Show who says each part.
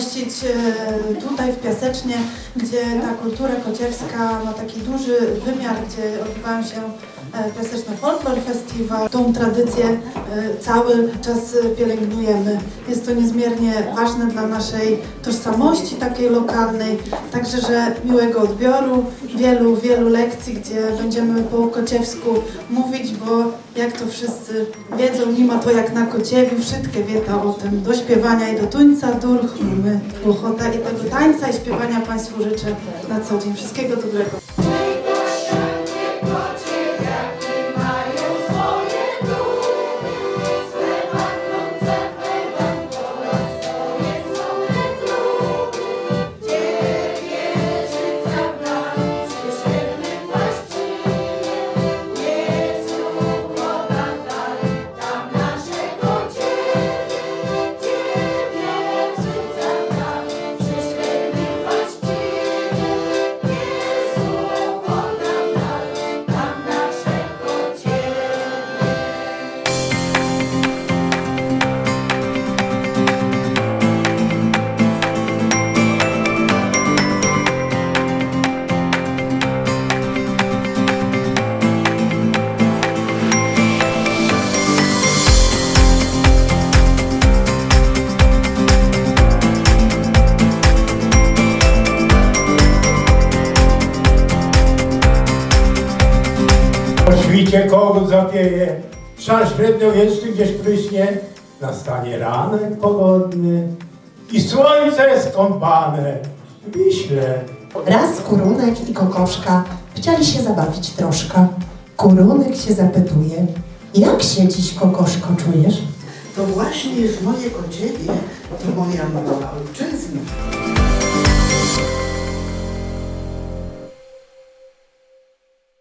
Speaker 1: gościć e, tutaj w Piasecznie, gdzie ta kultura kociewska ma taki duży wymiar, gdzie odbywają się e, Piaseczny Folklor Festival. Tą tradycję e, cały czas e, pielęgnujemy. Jest to niezmiernie ważne dla naszej tożsamości takiej lokalnej, także że miłego odbioru, wielu, wielu lekcji, gdzie będziemy po kociewsku mówić, bo jak to wszyscy wiedzą, mimo to jak na kociewiu, wszystkie wieta o tym. Do śpiewania i do tuńca durch mamy ochotę i tego tańca i śpiewania Państwu życzę na co dzień. Wszystkiego dobrego.
Speaker 2: Świcie kogut zapieje, szal średniowieczny gdzieś pryśnie, nastanie ranek pogodny i słońce skąpane w Wiśle.
Speaker 3: Raz Kurunek i Kokoszka chcieli się zabawić troszkę. Kurunek się zapytuje, jak się dziś Kokoszko czujesz?
Speaker 4: To właśnie jest moje kociewie, to moja mała ojczyzna.